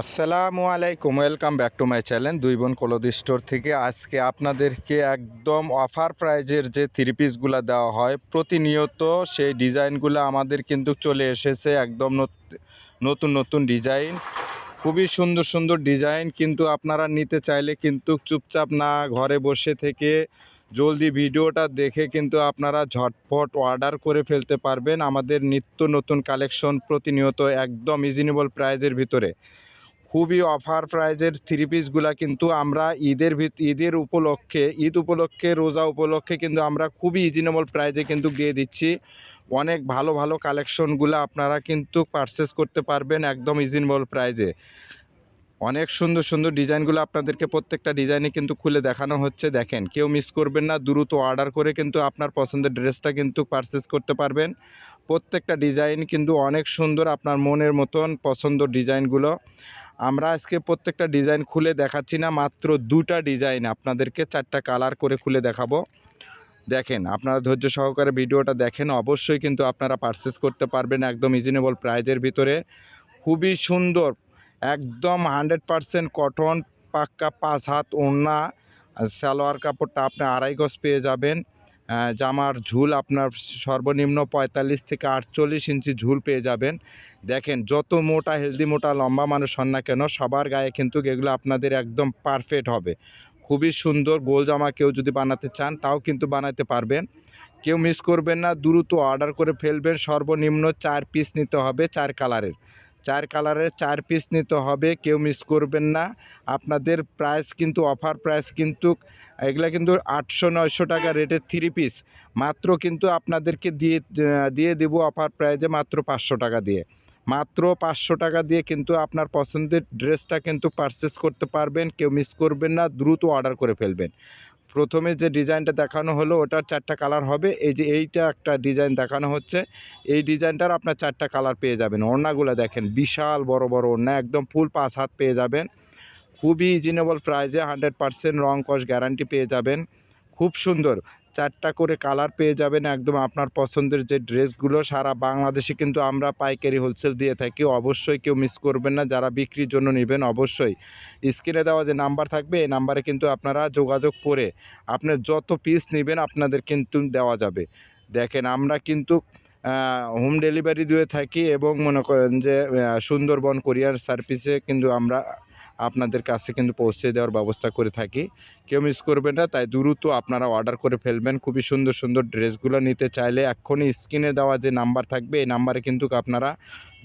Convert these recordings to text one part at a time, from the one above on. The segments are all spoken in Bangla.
আসসালামু আলাইকুম welcome back to my channel দুই বোন কলদি স্টোর থেকে। আজকে আপনাদেরকে একদম অফার প্রাইজের যে থ্রি পিসগুলো দেওয়া হয়, প্রতিনিয়ত সেই ডিজাইনগুলো আমাদের কিন্তু চলে এসেছে একদম নতুন নতুন ডিজাইন খুবই সুন্দর সুন্দর ডিজাইন কিন্তু আপনারা নিতে চাইলে কিন্তু চুপচাপ না ঘরে বসে থেকে জলদি ভিডিওটা দেখে কিন্তু আপনারা ঝটপট অর্ডার করে ফেলতে পারবেন। আমাদের নিত্য নতুন কালেকশন প্রতিনিয়ত একদম রিজনেবল প্রাইজের ভিতরে। খুবই অফার প্রাইজের থ্রি পিসগুলা কিন্তু আমরা ঈদের ঈদের উপলক্ষে, ঈদ উপলক্ষে, রোজা উপলক্ষে কিন্তু আমরা খুবই রিজনেবল প্রাইজে কিন্তু দিয়ে দিচ্ছি। অনেক ভালো ভালো কালেকশনগুলো আপনারা কিন্তু পারচেস করতে পারবেন একদম রিজনেবল প্রাইজে অনেক সুন্দর সুন্দর ডিজাইনগুলো আপনাদেরকে প্রত্যেকটা ডিজাইনে কিন্তু খুলে দেখানো হচ্ছে। দেখেন, কেউ মিস করবেন না, দ্রুত অর্ডার করে কিন্তু আপনার পছন্দের ড্রেসটা কিন্তু পারচেস করতে পারবেন। প্রত্যেকটা ডিজাইন কিন্তু অনেক সুন্দর আপনার মনের মতন পছন্দ ডিজাইনগুলো আমরা আজকে প্রত্যেকটা ডিজাইন খুলে দেখাচ্ছি না, মাত্র দুটা ডিজাইন আপনাদেরকে চারটা কালার করে খুলে দেখাবো। দেখেন, আপনারা ধৈর্য সহকারে ভিডিওটা দেখেন, অবশ্যই কিন্তু আপনারা পারচেস করতে পারবেন একদম রিজনেবল প্রাইজের ভিতরে। খুবই সুন্দর, একদম হান্ড্রেড পারসেন্ট কটন পাক্কা পাঁচ হাত ওড়না সালোয়ার কাপড়টা আপনি আড়াই গজ পেয়ে যাবেন। জামার ঝুল আপনার সর্বনিম্ন পঁয়তাল্লিশ থেকে আটচল্লিশ ইঞ্চি ঝুল পেয়ে যাবেন। দেখেন, যত মোটা হেলদি মোটা, লম্বা মানুষ হন না কেন, সবার গায়ে কিন্তু এগুলো আপনাদের একদম পারফেক্ট হবে। খুবই সুন্দর গোল জামা কেউ যদি বানাতে চান, তাও কিন্তু বানাতে পারবেন। কেউ মিস করবেন না, দ্রুত অর্ডার করে ফেলবেন। সর্বনিম্ন চার পিস নিতে হবে চার কালারের চার কালারের চার পিস নিতে হবে, কেউ মিস করবেন না। আপনাদের প্রাইস কিন্তু অফার প্রাইস কিন্তু, এগুলা কিন্তু আটশো, নয়শো টাকা রেটের থ্রি পিস মাত্র কিন্তু আপনাদেরকে দিয়ে দিয়ে দেবো অফার প্রাইজে মাত্র পাঁচশো টাকা দিয়ে। মাত্র পাঁচশো টাকা দিয়ে কিন্তু আপনার পছন্দের ড্রেসটা কিন্তু পারচেস করতে পারবেন, কেউ মিস করবেন না, দ্রুত অর্ডার করে ফেলবেন। প্রথমে যে ডিজাইনটা দেখানো হলো, ওটার চারটা কালার হবে। এই যে এইটা একটা ডিজাইন দেখানো হচ্ছে। এই ডিজাইনটার আপনার চারটা কালার পেয়ে যাবেন। ওড়নাগুলো দেখেন, বিশাল বড় বড় ওড়না, একদম ফুল পাঁচ হাত পেয়ে যাবেন। খুবই রিজনেবল প্রাইজে হান্ড্রেড পারসেন্ট রং কস গ্যারান্টি পেয়ে যাবেন। খুব সুন্দর। চারটা করে কালার পেয়ে যাবেন একদম আপনার পছন্দের যে ড্রেসগুলো, সারা বাংলাদেশে কিন্তু আমরা পাইকারি হোলসেল দিয়ে থাকি। অবশ্যই কেউ মিস করবেন না, যারা বিক্রির জন্য নেবেন অবশ্যই। স্ক্রিনে দেওয়া যে নাম্বার থাকবে, এই নাম্বারে কিন্তু আপনারা যোগাযোগ করে আপনার যত পিস নেবেন আপনাদের কিন্তু দেওয়া যাবে। দেখেন, আমরা কিন্তু হোম ডেলিভারি দিয়ে থাকি এবং মনে করেন যে সুন্দরবন কোরিয়ার সার্ভিসে কিন্তু আমরা আপনাদের কাছে কিন্তু পৌঁছে দেওয়ার ব্যবস্থা করে থাকি। কেউ মিস করবেন না, তাই দ্রুত আপনারা অর্ডার করে ফেলবেন। খুবই সুন্দর সুন্দর ড্রেসগুলো নিতে চাইলে এক্ষুনি স্ক্রিনে দেওয়া যে নাম্বার থাকবে, এই নাম্বারে কিন্তু আপনারা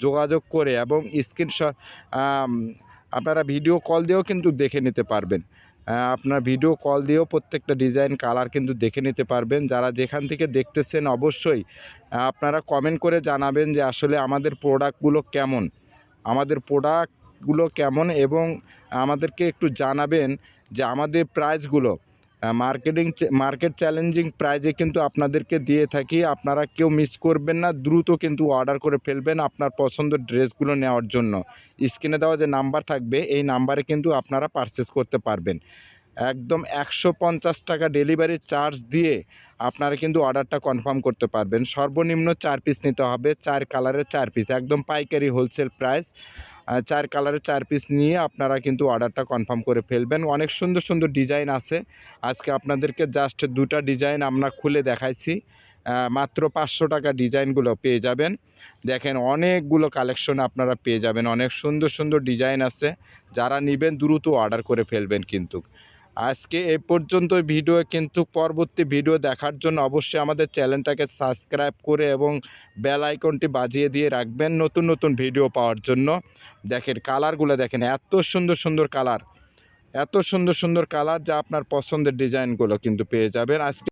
যোগাযোগ করে এবং স্ক্রিনশট আপনারা ভিডিও কল দিয়েও কিন্তু দেখে নিতে পারবেন। আপনার ভিডিও কল দিয়েও প্রত্যেকটা ডিজাইন কালার কিন্তু দেখে নিতে পারবেন। যারা যেখান থেকে দেখতেছেন অবশ্যই আপনারা কমেন্ট করে জানাবেন যে আসলে আমাদের প্রোডাক্টগুলো কেমন। আমাদের প্রোডাক্টগুলো কেমন এবং আমাদেরকে একটু জানাবেন যে আমাদের প্রাইসগুলো মার্কেটিং মার্কেট চ্যালেঞ্জিং প্রাইজে কিন্তু আপনাদেরকে দিয়ে থাকি। আপনারা কেউ মিস করবেন না, দ্রুত কিন্তু অর্ডার করে ফেলবেন আপনার পছন্দের ড্রেসগুলো নেওয়ার জন্য। স্ক্রিনে দেওয়া যে নাম্বার থাকবে, এই নাম্বারে কিন্তু আপনারা পারচেস করতে পারবেন। একদম একশো পঞ্চাশ টাকা ডেলিভারি চার্জ দিয়ে আপনারা কিন্তু অর্ডারটা কনফার্ম করতে পারবেন। সর্বনিম্ন চার পিস নিতে হবে, চার কালারের চার পিস একদম পাইকারি হোলসেল প্রাইস চার কালারের চার পিস নিয়ে আপনারা কিন্তু অর্ডারটা কনফার্ম করে ফেলবেন। অনেক সুন্দর সুন্দর ডিজাইন আছে। আজকে আপনাদেরকে জাস্ট দুটা ডিজাইন আমরা খুলে দেখাইছি। মাত্র পাঁচশো টাকা ডিজাইনগুলো পেয়ে যাবেন। দেখেন অনেকগুলো কালেকশন আপনারা পেয়ে যাবেন। অনেক সুন্দর সুন্দর ডিজাইন আছে। যারা নেবেন দ্রুত অর্ডার করে ফেলবেন কিন্তু। আজকে এ পর্যন্ত ভিডিও, কিন্তু পরবর্তী ভিডিও দেখার জন্য অবশ্যই আমাদের চ্যানেলটাকে সাবস্ক্রাইব করে এবং বেল আইকনটি বাজিয়ে দিয়ে রাখবেন নতুন নতুন ভিডিও পাওয়ার জন্য। দেখেন কালারগুলো দেখেন, এত সুন্দর সুন্দর কালার, এত সুন্দর সুন্দর কালার যা আপনার পছন্দের ডিজাইনগুলো কিন্তু পেয়ে যাবেন। আজকে